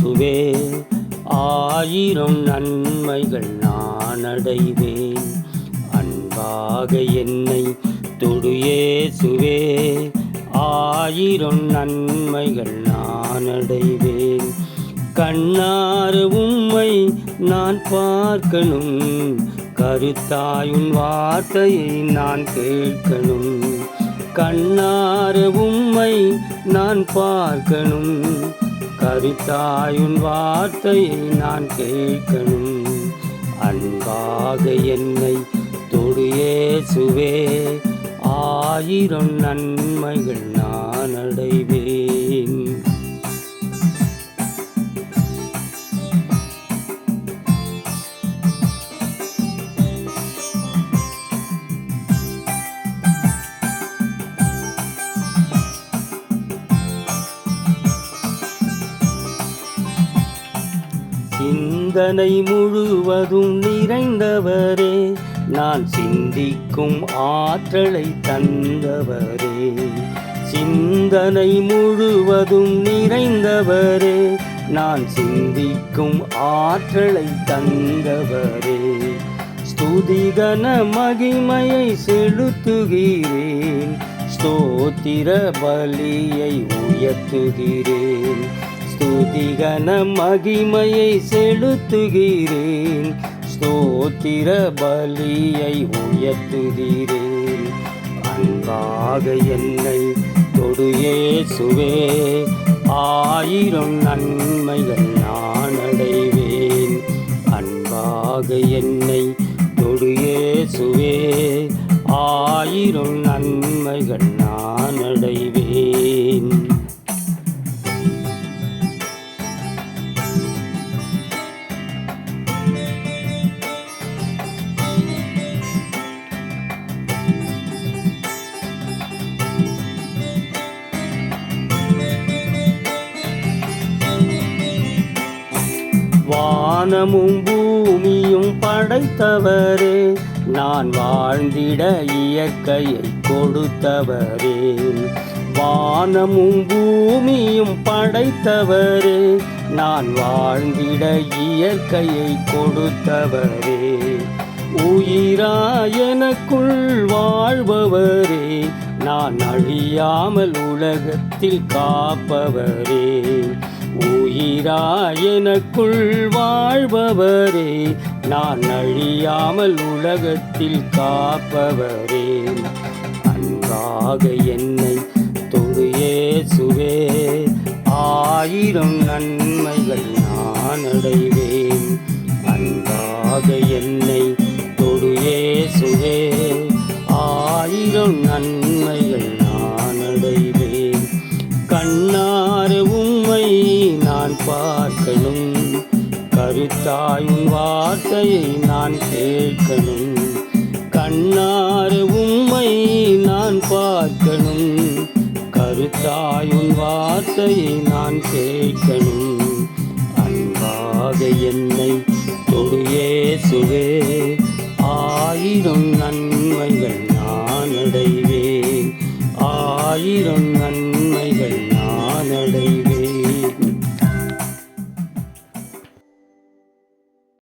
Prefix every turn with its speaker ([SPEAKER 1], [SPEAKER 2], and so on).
[SPEAKER 1] இயேசுவே ஆயிரம் நன்மைகள் நான் அடைவேன் அன்பாக என்னை தொடு இயேசுவே. ஆயிரம் நன்மைகள் நான் அடைவேன் கண்ணாறு உம்மை நான் பார்க்கணும். கருத்தாயுன் வார்த்தையை நான் கேட்கணும். கண்ணாறு உம்மை நான் பார்க்கணும். கருத்தாயுன் வார்த்தையை நான் கேட்கணும். அன்பாக என்னை தொடு சுவே ஆயிரம் நன்மைகள் நான் அடைவேன். சிந்தனை முழுவதும் நிறைந்தவரே நான் சிந்திக்கும் ஆற்றலை தந்தவரே. சிந்தனை முழுவதும் நிறைந்தவரே நான் சிந்திக்கும் ஆற்றலை தந்தவரே. ஸ்துதிகன மகிமையை செலுத்துகிறேன் ஸ்தோத்திர பலியை உயர்த்துகிறேன். துதிகன மகிமையை செலுத்துகிறேன் ஸ்தோத்திர பலியை உயர்த்துகிறேன் அன்பாக என்னை தொடுயே சுவே ஆயிரம் நன்மைகள் நான் அடைவேன். அன்பாக என்னை தொடுயே சுவே ஆயிரம் நன்மைகள் நான் அடைவேன். வானமும் பூமியும் படைத்தவரே. நான் வாழ்ந்திட இயற்கையை கொடுத்தவரே. வானமும் பூமியும் படைத்தவரே. நான் வாழ்ந்திட இயற்கையை கொடுத்தவரே. உயிரா எனக்குள் வாழ்பவரே. நான் அழியாமல் உலகத்தில் காப்பவரே. உயிரா எனக்குள் வாழ்பவரே நான் அழியாமல் உலகத்தில் காப்பவரே. அன்பாக என்னை தொடு சுவே ஆயிரம் நன்மைகள் நான் அடைவேன். அன்பாக என்னை தொடு சுவே ஆயிரம் நன்மைகள் கேட்கணும். கருத்தாயும் வார்த்தையை நான் கேட்கணும். கண்ணார உம்மை நான் பார்க்கணும். கருத்தாயும் வார்த்தையை நான் கேட்கணும். அன்பாக என்னை தொடு சுவே ஆயிரம் நன்மைகள் நான் அடைவேன். ஆயிரம் நன்மைகள் நான் அடைவேன்.